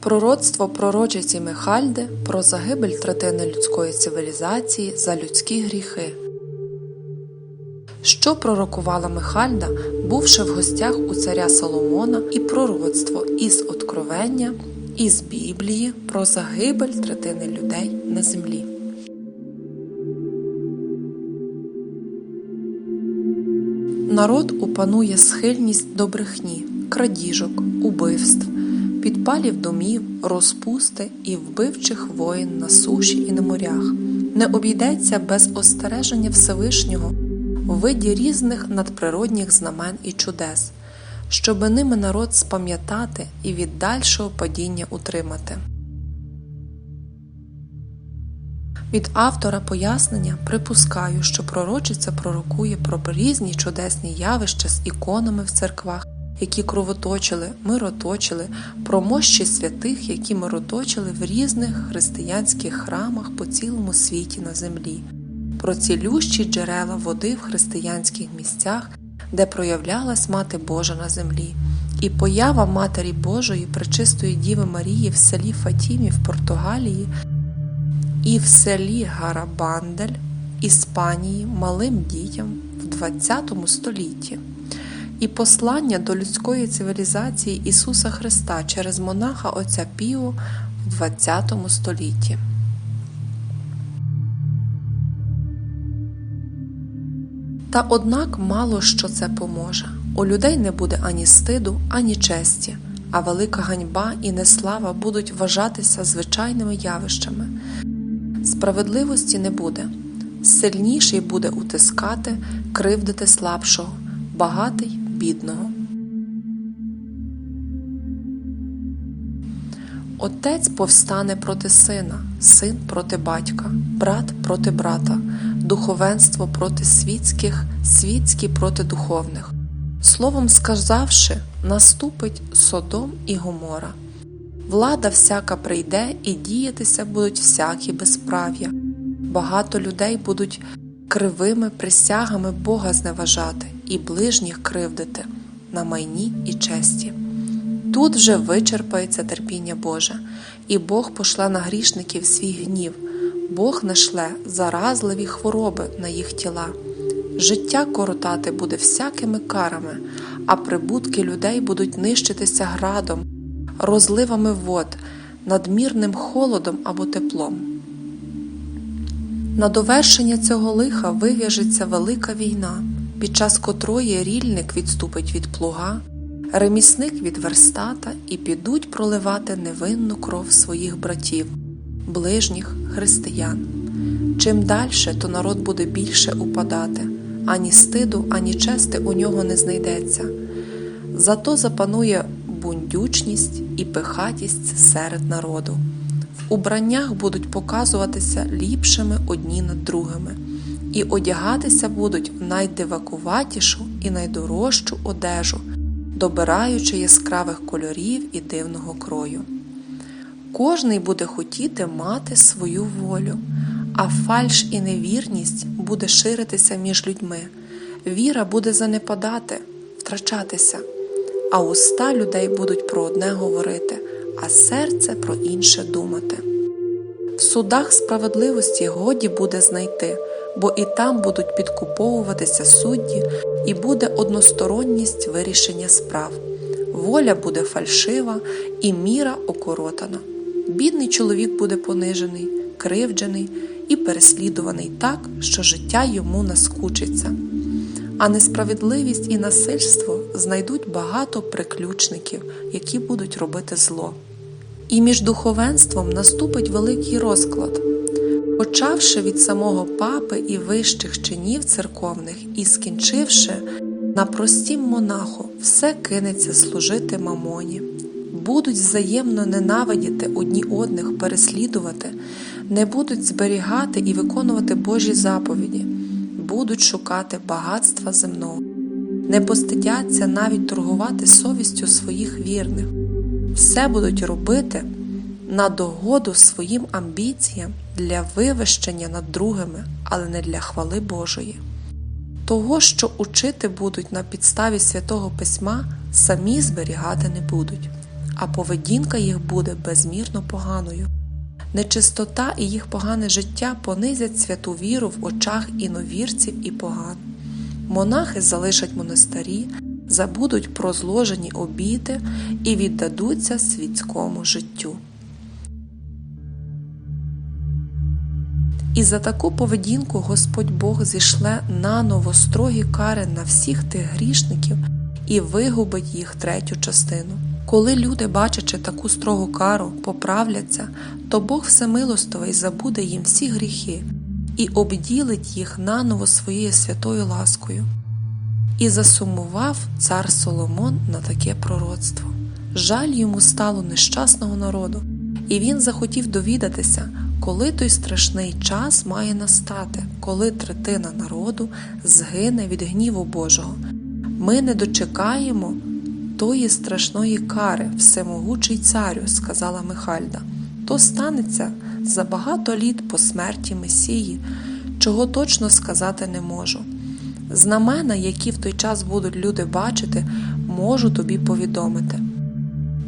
Пророцтво пророчиці Михальди про загибель третини людської цивілізації за людські гріхи. Що пророкувала Михальда, бувши в гостях у царя Соломона, і пророцтво із Откровення, із Біблії про загибель третини людей на землі. Народ упанує схильність до брехні, крадіжок, убивств, підпалів домів, розпусти і вбивчих воїн на суші і на морях. Не обійдеться без остереження Всевишнього у виді різних надприродних знамен і чудес, щоби ними народ спам'ятати і від дальшого падіння утримати. Від автора пояснення припускаю, що пророчиця пророкує про різні чудесні явища з іконами в церквах, які кровоточили, мироточили, про мощі святих, які мироточили в різних християнських храмах по цілому світі на землі, про цілющі джерела води в християнських місцях, де проявлялась Мати Божа на землі, і поява Матері Божої Пречистої Діви Марії в селі Фатімі в Португалії і в селі Гарабандель Іспанії малим дітям в ХХ столітті, і послання до людської цивілізації Ісуса Христа через монаха Отця Піо в ХХ столітті. Та однак мало що це поможе. У людей не буде ані стиду, ані честі, а велика ганьба і неслава будуть вважатися звичайними явищами. Справедливості не буде. Сильніший буде утискати, кривдити слабшого, багатий бідного. Отець повстане проти сина, син проти батька, брат проти брата, духовенство проти світських, світські проти духовних. Словом сказавши, наступить Содом і Гомора. Влада всяка прийде і діятися будуть всякі безправ'я. Багато людей будуть кривими присягами Бога зневажати і ближніх кривдити на майні і честі. Тут вже вичерпається терпіння Боже, і Бог пошле на грішників свій гнів, Бог нашле заразливі хвороби на їх тіла. Життя коротати буде всякими карами, а прибутки людей будуть нищитися градом розливами вод, надмірним холодом або теплом. На довершення цього лиха вив'яжеться велика війна, під час котрої рільник відступить від плуга, ремісник від верстата і підуть проливати невинну кров своїх братів, ближніх християн. Чим дальше, то народ буде більше упадати, ані стиду, ані чести у нього не знайдеться. Зато запанує бундючність і пихатість серед народу. Убраннях будуть показуватися ліпшими одні над другими, і одягатися будуть в найдивакуватішу і найдорожчу одежу, добираючи яскравих кольорів і дивного крою. Кожний буде хотіти мати свою волю, а фальш і невірність буде ширитися між людьми, віра буде занепадати, втрачатися а уста людей будуть про одне говорити, а серце про інше думати. В судах справедливості годі буде знайти, бо і там будуть підкуповуватися судді, і буде односторонність вирішення справ. Воля буде фальшива і міра окоротана. Бідний чоловік буде понижений, кривджений і переслідуваний так, що життя йому наскучиться а несправедливість і насильство знайдуть багато приключників, які будуть робити зло. І між духовенством наступить великий розклад. Почавши від самого папи і вищих чинів церковних і скінчивши на простім монаху, все кинеться служити мамоні, будуть взаємно ненавидіти одні одних, переслідувати, не будуть зберігати і виконувати Божі заповіді будуть шукати багатства земного, не постидяться навіть торгувати совістю своїх вірних, все будуть робити на догоду своїм амбіціям для вивищення над другими, але не для хвали Божої. Того, що учити будуть на підставі святого письма, самі зберігати не будуть, а поведінка їх буде безмірно поганою. Нечистота і їх погане життя понизять святу віру в очах іновірців і поган. Монахи залишать монастирі, забудуть про зложені обіди і віддадуться світському життю. І за таку поведінку Господь Бог зішле наново строгі кари на всіх тих грішників і вигубить їх третю частину. Коли люди, бачачи таку строгу кару, поправляться, то Бог Всемилостовий забуде їм всі гріхи і обділить їх наново своєю святою ласкою. І засумував цар Соломон на таке пророцтво. Жаль йому стало нещасного народу, і він захотів довідатися, коли той страшний час має настати, коли третина народу згине від гніву Божого. Ми не дочекаємо тої страшної кари, всемогучий царю, сказала Михальда. То станеться за багато літ по смерті Месії, чого точно сказати не можу. Знамена, які в той час будуть люди бачити, можу тобі повідомити.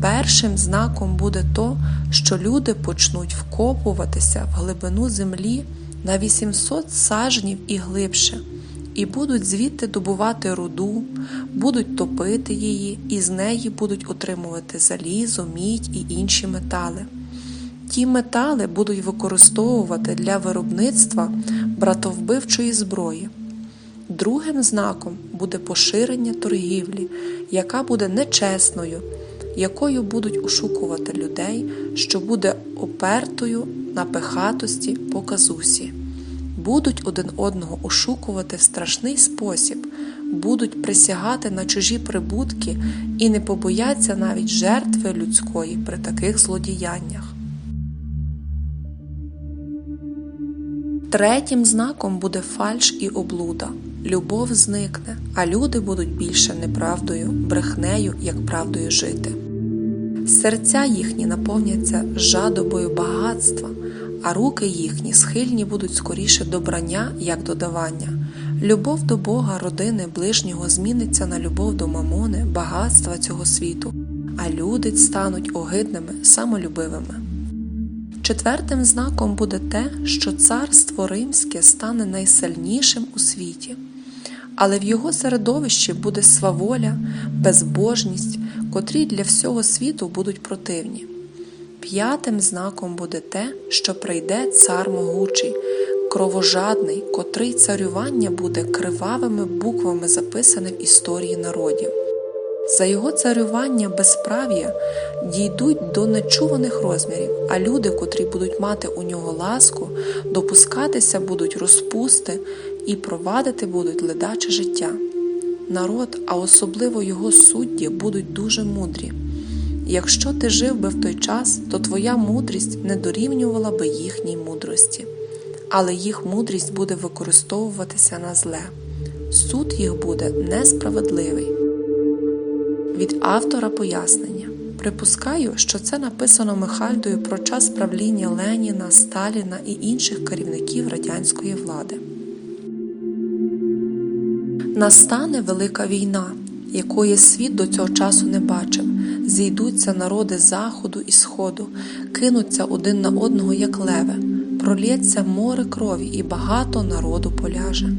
Першим знаком буде то, що люди почнуть вкопуватися в глибину землі на 800 сажнів і глибше, і будуть звідти добувати руду, будуть топити її, і з неї будуть отримувати залізо, мідь і інші метали. Ті метали будуть використовувати для виробництва братовбивчої зброї. Другим знаком буде поширення торгівлі, яка буде нечесною, якою будуть ошукувати людей, що буде опертою на пихатості по казусі. Будуть один одного ошукувати в страшний спосіб, будуть присягати на чужі прибутки і не побояться навіть жертви людської при таких злодіяннях. Третім знаком буде фальш і облуда. Любов зникне, а люди будуть більше неправдою, брехнею, як правдою жити. Серця їхні наповняться жадобою багатства, а руки їхні схильні будуть скоріше до брання, як до давання. Любов до Бога, родини, ближнього зміниться на любов до мамони, багатства цього світу, а люди стануть огидними, самолюбивими. Четвертим знаком буде те, що царство римське стане найсильнішим у світі, але в його середовищі буде сваволя, безбожність, котрі для всього світу будуть противні. П'ятим знаком буде те, що прийде цар могучий, кровожадний, котрий царювання буде кривавими буквами записане в історії народів. За його царювання безправ'я дійдуть до нечуваних розмірів, а люди, котрі будуть мати у нього ласку, допускатися будуть розпусти і провадити будуть ледаче життя. Народ, а особливо його судді, будуть дуже мудрі. Якщо ти жив би в той час, то твоя мудрість не дорівнювала би їхній мудрості, але їх мудрість буде використовуватися на зле. Суд їх буде несправедливий. Від автора пояснення. Припускаю, що це написано Михальдою про час правління Леніна, Сталіна і інших керівників радянської влади. Настане велика війна, якої світ до цього часу не бачив. Зійдуться народи Заходу і Сходу, кинуться один на одного, як леви, пролється море крові, і багато народу поляже.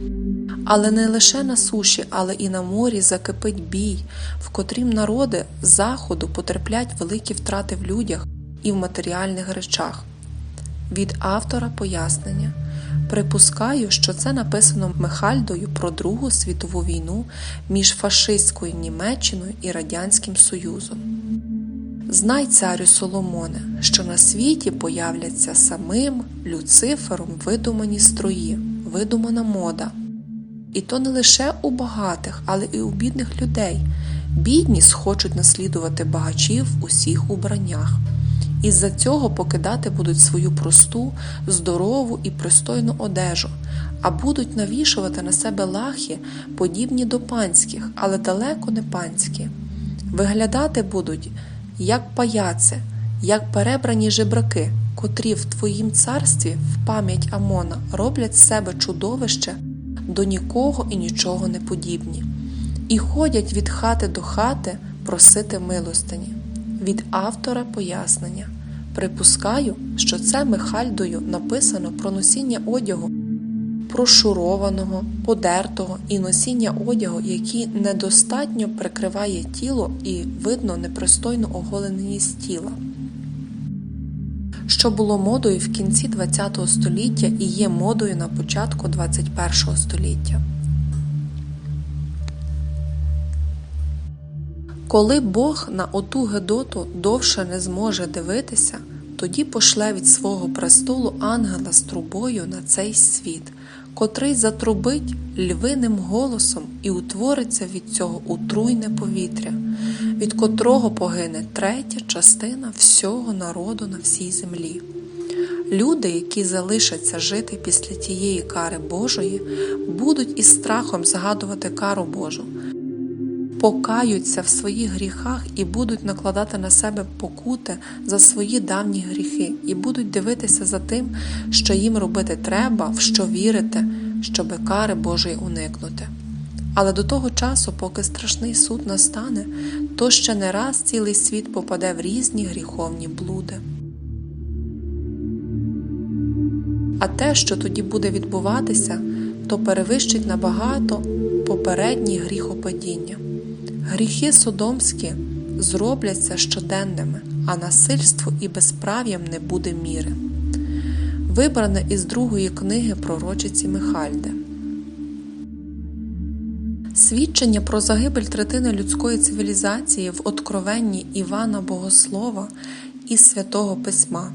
Але не лише на суші, але і на морі закипить бій, в котрім народи Заходу потерплять великі втрати в людях і в матеріальних речах. Від автора пояснення. Припускаю, що це написано Михальдою про Другу світову війну між фашистською Німеччиною і Радянським Союзом. Знай, царю Соломоне, що на світі появляться самим Люцифером видумані строї, видумана мода. І то не лише у багатих, але і у бідних людей. Бідні схочуть наслідувати багачів в усіх убраннях. Із-за цього покидати будуть свою просту, здорову і пристойну одежу, а будуть навішувати на себе лахи, подібні до панських, але далеко не панські. Виглядати будуть як паяци, як перебрані жебраки, котрі в твоїм царстві в пам'ять Амона роблять з себе чудовище до нікого і нічого не подібні, і ходять від хати до хати просити милостині. Від автора пояснення. Припускаю, що це Михальдою написано про носіння одягу, прошурованого, подертого і носіння одягу, який недостатньо прикриває тіло і видно непристойну оголеність тіла. Що було модою в кінці ХХ століття і є модою на початку ХХІ століття. Коли Бог на оту Гедоту довше не зможе дивитися, тоді пошле від свого престолу ангела з трубою на цей світ, котрий затрубить львиним голосом і утвориться від цього утруйне повітря, від котрого погине третя частина всього народу на всій землі. Люди, які залишаться жити після тієї кари Божої, будуть із страхом згадувати кару Божу покаються в своїх гріхах і будуть накладати на себе покути за свої давні гріхи, і будуть дивитися за тим, що їм робити треба, в що вірити, щоби кари Божої уникнути. Але до того часу, поки страшний суд настане, то ще не раз цілий світ попаде в різні гріховні блуди. А те, що тоді буде відбуватися, то перевищить набагато попередні гріхопадіння. Гріхи содомські зробляться щоденними, а насильству і безправ'ям не буде міри. Вибране із другої книги пророчиці Михальди. Свідчення про загибель третини людської цивілізації в откровенні Івана Богослова із Святого Письма.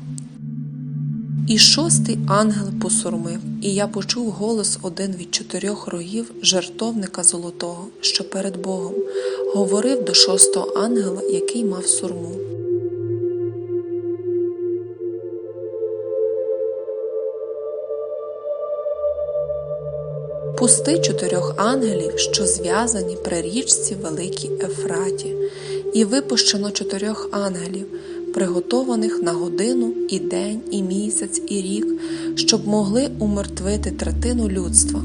І шостий ангел посурмив, і я почув голос один від чотирьох рогів жертовника золотого, що перед Богом, говорив до шостого ангела, який мав сурму. Пусти чотирьох ангелів, що зв'язані при річці Великій Ефраті, і випущено чотирьох ангелів, приготованих на годину, і день, і місяць, і рік, щоб могли умертвити третину людства.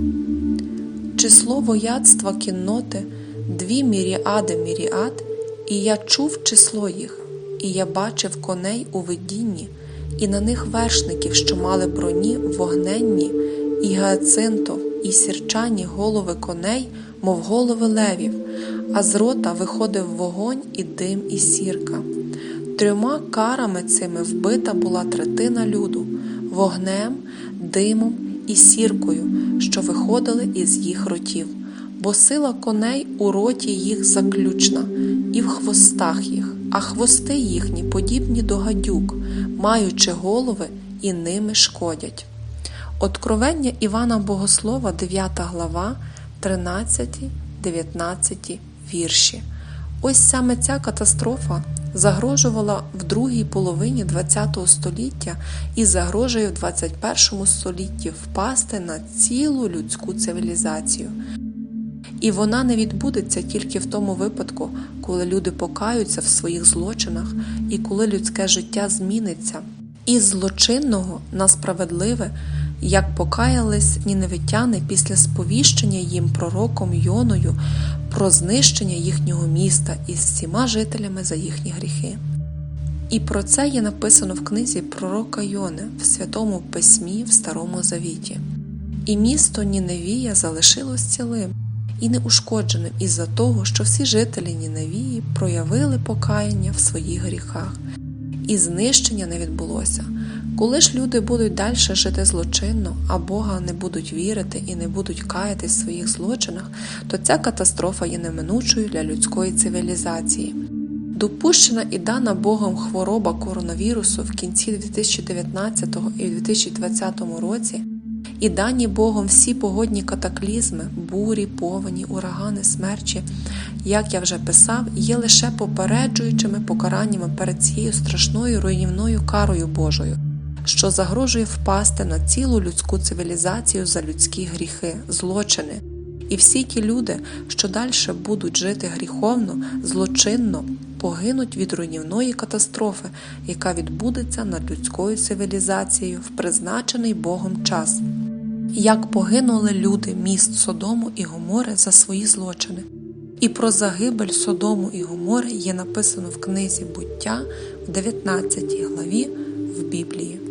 Число вояцтва кінноти дві міріади міріад, і я чув число їх, і я бачив коней у видінні, і на них вершників, що мали броні вогненні, і геоцинтов, і сірчані голови коней, мов голови левів, а з рота виходив вогонь і дим, і сірка. Трьома карами цими вбита була третина люду вогнем, димом і сіркою, що виходили із їх ротів, бо сила коней у роті їх заключна, і в хвостах їх, а хвости їхні подібні до гадюк, маючи голови і ними шкодять. Откровення Івана Богослова, 9 глава, 13, 19 вірші. Ось саме ця катастрофа загрожувала в другій половині ХХ століття і загрожує в 21 столітті впасти на цілу людську цивілізацію. І вона не відбудеться тільки в тому випадку, коли люди покаються в своїх злочинах і коли людське життя зміниться. Із злочинного на справедливе, як покаялись ніневитяни після сповіщення їм пророком Йоною про знищення їхнього міста із всіма жителями за їхні гріхи. І про це є написано в книзі пророка Йони в Святому Письмі в Старому Завіті. І місто Ніневія залишилось цілим і неушкодженим із-за того, що всі жителі Ніневії проявили покаяння в своїх гріхах, і знищення не відбулося. Коли ж люди будуть далі жити злочинно, а Бога не будуть вірити і не будуть каятись в своїх злочинах, то ця катастрофа є неминучою для людської цивілізації. Допущена і дана Богом хвороба коронавірусу в кінці 2019 і 2020 році, і дані Богом всі погодні катаклізми, бурі, повені, урагани, смерчі, як я вже писав, є лише попереджуючими покараннями перед цією страшною руйнівною карою Божою що загрожує впасти на цілу людську цивілізацію за людські гріхи, злочини. І всі ті люди, що далі будуть жити гріховно, злочинно, погинуть від руйнівної катастрофи, яка відбудеться над людською цивілізацією в призначений Богом час. Як погинули люди міст Содому і Гомори за свої злочини, І про загибель Содому і Гомори є написано в книзі буття в 19 главі в Біблії.